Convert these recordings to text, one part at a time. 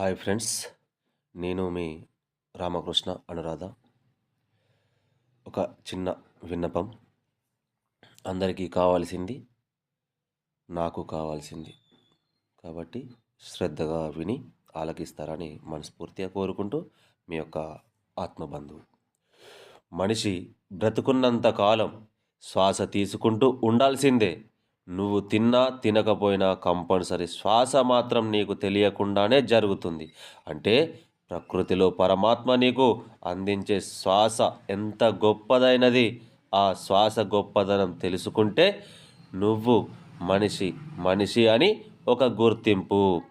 Hi friends నేను మీ రామకృష్ణ అనురాధ. ఒక చిన్న విన్నపం. అందరికీ కావాల్సింది నాకు కావాల్సింది. కాబట్టి శ్రద్ధగా విని ఆలకిస్తారని మనస్ఫూర్తిగా కోరుకుంటూ మీ యొక్క ఆత్మబంధువు. మనిషి బ్రతుకున్నంత కాలం శ్వాస తీసుకుంటూ ఉండాల్సిందే. నువ్వు తిన్నా తినకపోయినా కంపల్సరీ శ్వాస మాత్రం నీకు తెలియకుండానే జరుగుతుంది. అంటే ప్రకృతిలో పరమాత్మ నీకు అందించే శ్వాస ఎంత గొప్పదైనది? ఆ శ్వాస గొప్పదనం తెలుసుకుంటే నువ్వు మనిషి మనిషి అని ఒక గుర్తింపు.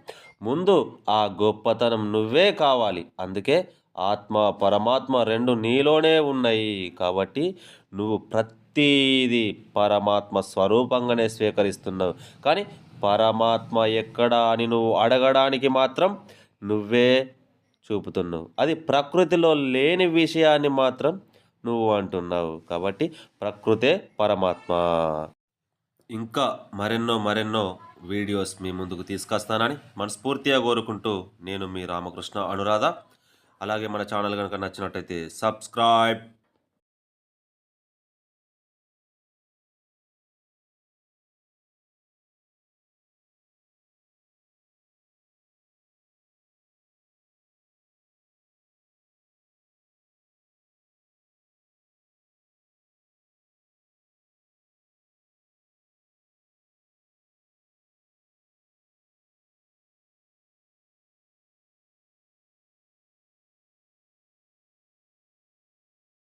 ముందు ఆ గొప్పతనం నువ్వే కావాలి. అందుకే ఆత్మ పరమాత్మ రెండు నీలోనే ఉన్నాయి. కాబట్టి నువ్వు ప్రతిదీ పరమాత్మ స్వరూపంగానే స్వీకరిస్తున్నావు. కానీ పరమాత్మ ఎక్కడ అని నువ్వు అడగడానికి మాత్రం నువ్వే చూపుతున్నావు. అది ప్రకృతిలో లేని విషయాన్ని మాత్రం నువ్వు అంటున్నావు. కాబట్టి ప్రకృతే పరమాత్మ. ఇంకా మరెన్నో మరెన్నో వీడియోస్ మీ ముందుకు తీసుకొస్తానని మనస్ఫూర్తిగా కోరుకుంటూ నేను మీ రామకృష్ణ అనురాధ. అలాగే మన ఛానల్ కనుక నచ్చినట్టయితే సబ్స్క్రైబ్